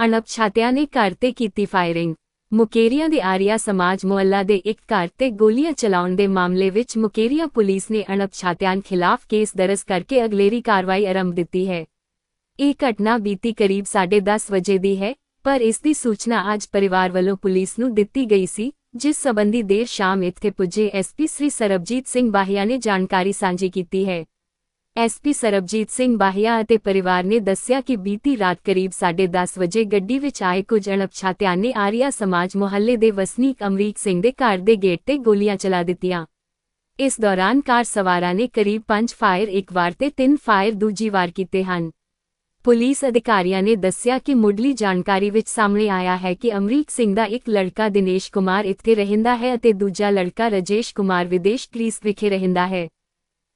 ਅਣਪਛਾਤਿਆਂ ਨੇ ਘਰ ਤੇ ਕੀਤੀ ਫਾਇਰਿੰਗ। ਮੁਕੇਰੀਆਂ ਦੇ ਆਰੀਆ ਸਮਾਜ ਮੁਹੱਲਾ ਦੇ ਇੱਕ ਘਰ ਤੇ ਗੋਲੀਆਂ ਚਲਾਉਣ ਦੇ ਮਾਮਲੇ ਵਿੱਚ ਮੁਕੇਰੀਆਂ ਪੁਲਿਸ ਨੇ ਅਣਪਛਾਤਿਆਂ ਖਿਲਾਫ ਕੇਸ ਦਰਜ ਕਰਕੇ ਅਗਲੇਰੀ ਕਾਰਵਾਈ ਆਰੰਭ ਦਿੱਤੀ ਹੈ। ਇਹ ਘਟਨਾ ਬੀਤੀ ਕਰੀਬ 10:30 ਵਜੇ ਦੀ ਹੈ, ਪਰ ਇਸ ਦੀ ਸੂਚਨਾ ਅੱਜ ਪਰਿਵਾਰ ਵੱਲੋਂ ਪੁਲਿਸ ਨੂੰ ਦਿੱਤੀ ਗਈ ਸੀ, ਜਿਸ ਸਬੰਧੀ ਦੇਰ ਸ਼ਾਮ ਇੱਥੇ ਪੁੱਜੇ ਐਸਪੀ ਸ੍ਰੀ ਸਰਬਜੀਤ ਸਿੰਘ ਬਾਹੀਆ ਨੇ ਜਾਣਕਾਰੀ ਸਾਂਝੀ ਕੀਤੀ ਹੈ। ਐਸਪੀ ਸਰਬਜੀਤ ਸਿੰਘ ਬਾਹੀਆ ਅਤੇ ਪਰਿਵਾਰ ਨੇ ਦੱਸਿਆ ਕਿ ਬੀਤੀ ਰਾਤ ਕਰੀਬ 10:30 ਵਜੇ ਗੱਡੀ ਵਿੱਚ ਆਏ ਕੁਝ ਅਣਪਛਾਤਿਆਂ ਨੇ ਆਰੀਆ ਸਮਾਜ ਮੁਹੱਲੇ ਦੇ ਵਸਨੀਕ ਅਮਰੀਕ ਸਿੰਘ ਦੇ ਘਰ ਦੇ ਗੇਟ ਤੇ ਗੋਲੀਆਂ ਚਲਾ ਦਿੱਤੀਆਂ। ਇਸ ਦੌਰਾਨ ਕਾਰ ਸਵਾਰਾਂ ਨੇ ਕਰੀਬ 5 ਫਾਇਰ ਇੱਕ ਵਾਰ ਤੇ 3 ਫਾਇਰ ਦੂਜੀ ਵਾਰ ਕੀਤੇ ਹਨ। ਪੁਲਿਸ ਅਧਿਕਾਰੀਆਂ ਨੇ ਦੱਸਿਆ ਕਿ ਮੁੱਢਲੀ ਜਾਣਕਾਰੀ ਵਿੱਚ ਸਾਹਮਣੇ ਆਇਆ ਹੈ ਕਿ ਅਮਰੀਕ ਸਿੰਘ ਦਾ ਇੱਕ ਲੜਕਾ ਦਿਨੇਸ਼ ਕੁਮਾਰ ਇੱਥੇ ਰਹਿੰਦਾ ਹੈ ਅਤੇ ਦੂਜਾ ਲੜਕਾ ਰਜੇਸ਼ ਕੁਮਾਰ ਵਿਦੇਸ਼ ਗ੍ਰੀਸ ਵਿਖੇ ਰਹਿੰਦਾ ਹੈ।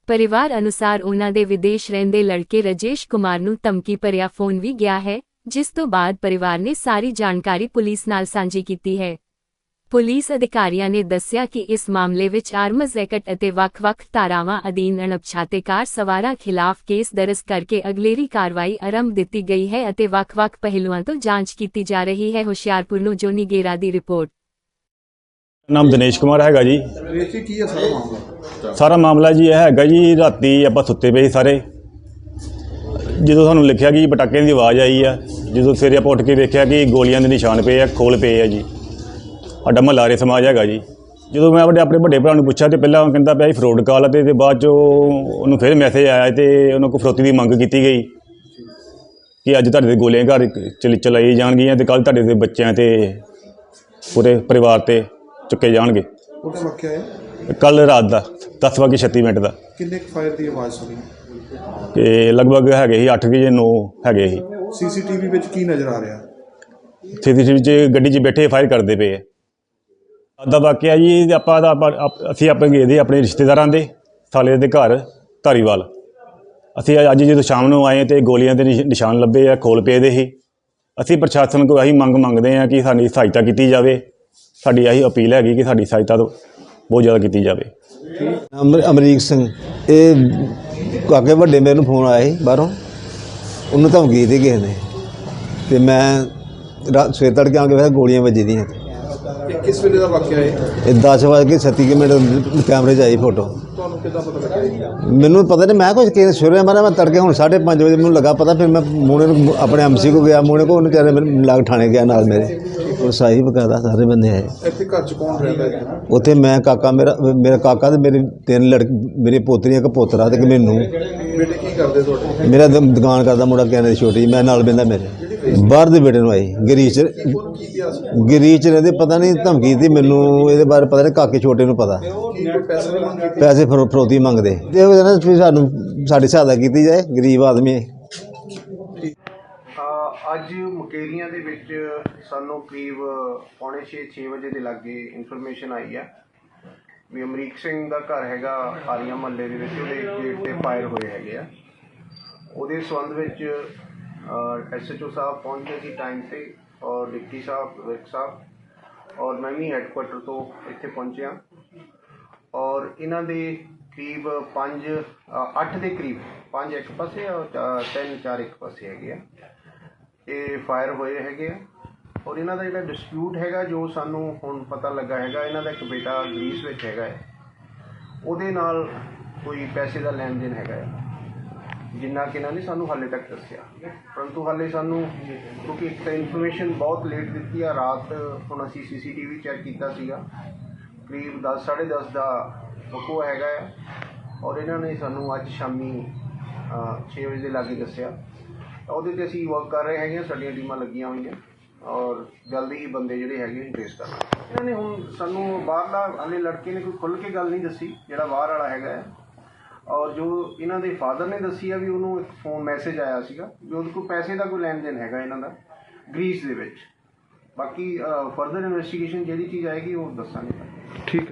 ਪਰਿਵਾਰ ਅਨੁਸਾਰ ਉਨ੍ਹਾਂ ਦੇ ਵਿਦੇਸ਼ ਰਹਿੰਦੇ ਲੜਕੇ ਰਜੇਸ਼ ਕੁਮਾਰ ਨੂੰ ਧਮਕੀ ਭਰਿਆ ਫੋਨ ਵੀ ਗਿਆ ਹੈ, ਜਿਸ ਤੋਂ ਬਾਅਦ ਪਰਿਵਾਰ ਨੇ ਸਾਰੀ ਜਾਣਕਾਰੀ ਪੁਲਿਸ ਨਾਲ ਸਾਂਝੀ ਕੀਤੀ ਹੈ। ਪੁਲਿਸ ਅਧਿਕਾਰੀਆਂ ਨੇ ਦੱਸਿਆ ਕਿ ਇਸ ਮਾਮਲੇ ਵਿੱਚ ਆਰਮਜ਼ ਐਕਟ ਅਤੇ ਵੱਖ-ਵੱਖ ਧਾਰਾਵਾਂ ਅਧੀਨ ਅਣਪਛਾਤੇ ਕਾਰ ਸਵਾਰਾਂ ਖਿਲਾਫ ਕੇਸ ਦਰਜ ਕਰਕੇ ਅਗਲੇਰੀ ਕਾਰਵਾਈ ਆਰੰਭ ਦਿੱਤੀ ਗਈ ਹੈ ਅਤੇ ਵੱਖ-ਵੱਖ ਪਹਿਲੂਆਂ ਤੋਂ ਜਾਂਚ ਕੀਤੀ ਜਾ ਰਹੀ ਹੈ। ਹੁਸ਼ਿਆਰਪੁਰ ਨੂੰ ਜੋਨੀ ਗੇਰਾ ਦੀ ਰਿਪੋਰਟ। ਨਾਮ ਦਿਨੇਸ਼ ਕੁਮਾਰ ਹੈਗਾ ਜੀ। ਰੇਸੀ ਕੀ ਹੈ ਸਾਰਾ ਮਾਮਲਾ? ਸਾਰਾ ਮਾਮਲਾ ਜੀ ਇਹ ਹੈਗਾ ਜੀ ਰਾਤੀ ਆਪਾਂ ਸੁੱਤੇ ਪਏ ਸੀ ਸਾਰੇ। ਜਦੋਂ ਸਾਨੂੰ ਲਿਖਿਆ ਕਿ ਪਟਾਕੇ ਦੀ ਆਵਾਜ਼ ਆਈ ਆ ਜਦੋਂ ਸਵੇਰੇ ਆਪਾਂ ਉੱਠ ਕੇ ਦੇਖਿਆ ਕਿ ਗੋਲੀਆਂ ਦੇ ਨਿਸ਼ਾਨ ਪਏ ਆ ਖੋਲ ਪਏ ਆ ਜੀ। ਸਾਡਾ ਮਹੱਲਾਰੇ ਸਮਾਜ ਹੈਗਾ ਜੀ। ਜਦੋਂ ਮੈਂ ਆਪਣੇ ਆਪਣੇ ਵੱਡੇ ਭਰਾ ਨੂੰ ਪੁੱਛਿਆ ਤੇ ਪਹਿਲਾਂ ਉਹ ਕਹਿੰਦਾ ਪਿਆ ਸੀ ਫਰੋਡ ਕਾਲ ਤੇ ਤੇ ਬਾਅਦ ਚੋਂ ਉਹਨੂੰ ਫਿਰ ਮੈਸੇਜ ਆਇਆ ਤੇ ਉਹਨਾਂ ਕੋਲ ਫਰੋਤੀ ਦੀ ਮੰਗ ਕੀਤੀ ਗਈ ਕਿ ਅੱਜ ਤੁਹਾਡੇ ਦੇ ਗੋਲੀਆਂ ਘਰ ਚਲ ਚਲਾਈ ਜਾਣਗੀਆਂ ਤੇ ਕੱਲ ਤੁਹਾਡੇ ਦੇ ਬੱਚਿਆਂ ਤੇ ਪੂਰੇ ਪਰਿਵਾਰ ਤੇ। ਚੁੱਕੇ ਜਾਣਗੇ। ਉਹਦਾ ਵਾਕਿਆ ਹੈ? ਕੱਲ ਰਾਤ ਦਾ 10 ਵਜੇ 36 ਮਿੰਟ ਦਾ। ਕਿੰਨੇ ਕੁ ਫਾਇਰ ਦੀ ਆਵਾਜ਼ ਸੁਣੀ? ਲਗਭਗ ਹੈਗੇ ਸੀ 8 ਵਜੇ 9 ਹੈਗੇ ਸੀ। ਸੀਸੀਟੀਵੀ ਵਿੱਚ ਕੀ ਨਜ਼ਰ ਆ ਰਿਹਾ? ਸੀਸੀਟੀਵੀ 'ਚ ਗੱਡੀ 'ਚ ਬੈਠੇ ਫਾਇਰ ਕਰਦੇ ਪਏ ਆ। ਅੱਧਾ ਵਾਕਿਆ ਜੀ ਆਪਾਂ ਦਾ ਆਪਾਂ- ਆਪ- ਅਸੀਂ ਆਪਣੇ ਗਏ ਦੇ ਆਪਣੇ ਰਿਸ਼ਤੇਦਾਰਾਂ ਦੇ ਸਾਲੇ ਦੇ ਘਰ ਧਾਰੀਵਾਲ। ਅਸੀਂ ਅੱਜ ਜਦੋਂ ਸ਼ਾਮ ਨੂੰ ਆਏ ਤੇ ਗੋਲੀਆਂ ਦੇ ਨਿਸ਼- ਨਿਸ਼ਾਨ ਲੱਭੇ ਆ ਖੋਲ ਪਏ ਦੇ ਹੀ ਅਸੀਂ ਪ੍ਰਸ਼ਾਸਨ ਕੋਲ ਇਹੀ ਮੰਗ ਮੰਗਦੇ ਆ ਕਿ ਸਾਡੀ ਸਹਾਇਤਾ ਕੀਤੀ ਜਾਵੇ। ਸਾਡੀ ਇਹੀ ਅਪੀਲ ਹੈਗੀ ਕਿ ਸਾਡੀ ਸਹਾਇਤਾ ਤੋਂ ਬਹੁਤ ਜ਼ਿਆਦਾ ਕੀਤੀ ਜਾਵੇ। ਅਮਰ ਅਮਰੀਕ ਸਿੰਘ ਇਹ ਕਾਕੇ ਵੱਡੇ ਮੇਰੇ ਨੂੰ ਫੋਨ ਆਇਆ ਸੀ ਬਾਹਰੋਂ। ਉਹਨੂੰ ਧਮਕੀ ਦਿੱਤੀ ਕਿਸੇ ਨੇ। ਤੇ ਮੈਂ ਰਾਤ ਸਵੇਰ ਤੜਕੇ ਆ ਕੇ ਵੇਖਿਆ ਗੋਲੀਆਂ ਵੱਜਦੀਆਂ ਤੇ ਇਹ ਕਿਸ ਵੇਲੇ ਦਾ ਵਾਕਿਆ ਹੈ ਇਹ 10 ਵਜੇ ਕੇ 37 ਕੁ ਮਿੰਟ ਕੈਮਰੇ 'ਚ ਆਈ ਫੋਟੋ ਤੁਹਾਨੂੰ ਕਿੱਦਾਂ ਪਤਾ ਲੱਗਿਆ ਮੈਨੂੰ ਪਤਾ ਨਹੀਂ ਮੈਂ ਕੁਝ ਕਿਸੇ ਸ਼ੁਰੂ ਮਾਰਿਆ ਮੈਂ ਤੜਕੇ ਹੁਣ 5:30 ਵਜੇ ਮੈਨੂੰ ਲੱਗਾ ਪਤਾ ਫਿਰ ਮੈਂ ਮੋਨੇ ਨੂੰ ਆਪਣੇ ਐਮਸੀ ਕੋ ਗਿਆ ਮੋਨੇ ਕੋ ਉਹਨੂੰ ਚਾਰੇ ਮੇਰੇ ਲਾਗ ਠਾਣੇ ਗਿਆ ਨਾਲ ਮੇਰੇ। ਉਹ ਸਾਈ ਬਕਾਇਦਾ ਸਾਰੇ ਬੰਦੇ ਆਏ। ਇੱਥੇ ਘਰ ਚ ਕੌਣ ਰਹਿੰਦਾ ਹੈ ਉੱਥੇ ਮੈਂ ਕਾਕਾ ਮੇਰਾ ਮੇਰਾ ਕਾਕਾ ਤੇ ਮੇਰੀ ਤਿੰਨ ਲੜਕੀ ਮੇਰੀ ਪੋਤਰੀਆਂ ਇੱਕ ਪੋਤਰਾ ਤੇ ਇੱਕ ਮੈਨੂੰ। ਬੇਟੇ ਕੀ ਕਰਦੇ ਤੁਹਾਡੇ? ਮੇਰਾ ਦ- ਦੁਕਾਨ ਕਰਦਾ ਮੁੰਡਾ ਕਹਿੰਦੇ ਛੋਟੀ ਮੈਂ ਨਾਲ ਬੰਦਾ ਮੇਰੇ। ਬਾਹਰ ਦੇ ਬੇਟੇ ਨੂੰ ਆਈ ਗਰੀਚ ਕੀ ਸੀ ਗਰੀਚ ਰਹਿੰਦੇ ਪਤਾ ਨਹੀਂ ਧਮਕੀ ਦੀ ਮੈਨੂੰ ਇਹਦੇ ਬਾਰੇ ਪਤਾ ਨਹੀਂ ਕਾਕੇ ਛੋਟੇ ਨੂੰ ਪਤਾ। ਕੀ ਕੋਈ ਪੈਸੇ ਦੀ ਮੰਗ ਕੀਤੀ ਪੈਸੇ ਫਰੋ- ਫਰੋਤੀ ਮੰਗਦੇ। ਤੇ ਉਹ ਕਹਿੰਦਾ ਵੀ ਸਾਨੂੰ ਸਾਡੀ ਸਹਾਇਤਾ ਕੀਤੀ ਜਾਏ ਗਰੀਬ ਆਦਮੀ ਹੈ। ਅੱਜ ਮੁਕੇਰੀਆਂ ਦੇ ਵਿੱਚ ਸਾਨੂੰ ਕਰੀਬ ਪੌਣੇ 6 6 ਵਜੇ ਦੇ ਲਾਗੇ ਇਨਫੋਰਮੇਸ਼ਨ ਆਈ ਆ ਵੀ ਅਮਰੀਕ ਸਿੰਘ ਦਾ ਘਰ ਹੈਗਾ ਆਰੀਆ ਮਹੱਲੇ ਦੇ ਵਿੱਚ, ਉਹਦੇ ਗੇਟ ਤੇ ਫਾਇਰ ਹੋਏ ਹੈਗੇ ਆ। ਉਹਦੇ ਸੰਬੰਧ ਵਿੱਚ ਐਸਐਚਓ ਸਾਹਿਬ ਪਹੁੰਚੇ ਸੀ ਟਾਈਮ ਤੇ ਔਰ ਡਿਪਟੀ ਸਾਹਿਬ, ਵਿਰਕ ਸਾਹਿਬ ਔਰ ਮੈਂ ਵੀ ਹੈੱਡਕੁਆਟਰ ਤੋਂ ਇੱਥੇ ਪਹੁੰਚਿਆ। ਔਰ ਇਹਨਾਂ ਦੇ ਕਰੀਬ 5 8 ਦੇ ਕਰੀਬ 5 ਇੱਕ ਪਾਸੇ ਔਰ 3 4 ਇੱਕ ਪਾਸੇ ਹੈਗੇ ਆ। ਇਹ ਫਾਇਰ ਹੋਏ ਹੈਗੇ ਆ। ਔਰ ਇਹਨਾਂ ਦਾ ਜਿਹੜਾ ਡਿਸਪਿਊਟ ਹੈਗਾ, ਜੋ ਸਾਨੂੰ ਹੁਣ ਪਤਾ ਲੱਗਾ ਹੈਗਾ, ਇਹਨਾਂ ਦਾ ਇੱਕ ਬੇਟਾ ਗ੍ਰੀਸ ਵਿੱਚ ਹੈਗਾ ਹੈ। ਉਹਦੇ ਨਾਲ ਕੋਈ ਪੈਸੇ ਦਾ ਲੈਣ ਦੇਣ ਹੈਗਾ ਹੈ। ਜਿੰਨਾ ਕਿ ਇਹਨਾਂ ਨੇ ਸਾਨੂੰ ਹਾਲੇ ਤੱਕ ਦੱਸਿਆ। ਪਰੰਤੂ ਹਾਲੇ ਸਾਨੂੰ, ਕਿਉਂਕਿ ਇੱਕ ਤਾਂ ਇਨਫੋਰਮੇਸ਼ਨ ਬਹੁਤ ਲੇਟ ਦਿੱਤੀ ਆ। ਰਾਤ ਹੁਣ ਅਸੀਂ ਸੀਸੀਟੀਵੀ ਚੈੱਕ ਕੀਤਾ ਸੀਗਾ। ਕਰੀਬ 10 10:30 ਦਾ ਵਕੂਆ ਹੈਗਾ ਹੈ। ਔਰ ਇਹਨਾਂ ਨੇ ਸਾਨੂੰ ਅੱਜ ਸ਼ਾਮੀ 6 ਵਜੇ ਦੇ ਲਾਗੇ ਦੱਸਿਆ। ਤਾਂ ਉਹਦੇ ਤੇ ਅਸੀਂ ਵਰਕ ਕਰ ਰਹੇ ਹੈਗੇ ਹਾਂ, ਸਾਡੀਆਂ ਟੀਮਾਂ ਲੱਗੀਆਂ ਹੋਈਆਂ ਔਰ ਜਲਦੀ ਹੀ ਬੰਦੇ ਜਿਹੜੇ ਹੈਗੇ ਉਹ ਟ੍ਰੇਸ ਕਰਨਾ ਇਹਨਾਂ ਨੇ ਹੁਣ ਸਾਨੂੰ ਬਾਹਰਲਾ ਹਲੇ ਲੜਕੇ ਨੇ ਕੋਈ ਖੁੱਲ੍ਹ ਕੇ ਗੱਲ ਨਹੀਂ ਦੱਸੀ ਜਿਹੜਾ ਬਾਹਰ ਵਾਲਾ ਹੈਗਾ ਹੈ। ਔਰ ਜੋ ਇਹਨਾਂ ਦੇ ਫਾਦਰ ਨੇ ਦੱਸੀ ਆ ਵੀ ਉਹਨੂੰ ਇੱਕ ਫੋਨ ਮੈਸੇਜ ਆਇਆ ਸੀਗਾ ਵੀ ਉਹਦੇ ਕੋਲ ਪੈਸੇ ਦਾ ਕੋਈ ਲੈਣ ਦੇਣ ਹੈਗਾ ਇਹਨਾਂ ਦਾ ਗ੍ਰੀਸ ਦੇ ਵਿੱਚ। ਬਾਕੀ ਫਰਦਰ ਇਨਵੈਸਟੀਗੇਸ਼ਨ ਜਿਹੜੀ ਚੀਜ਼ ਆਏਗੀ ਉਹ ਦੱਸਾਂਗੇ। ਠੀਕ।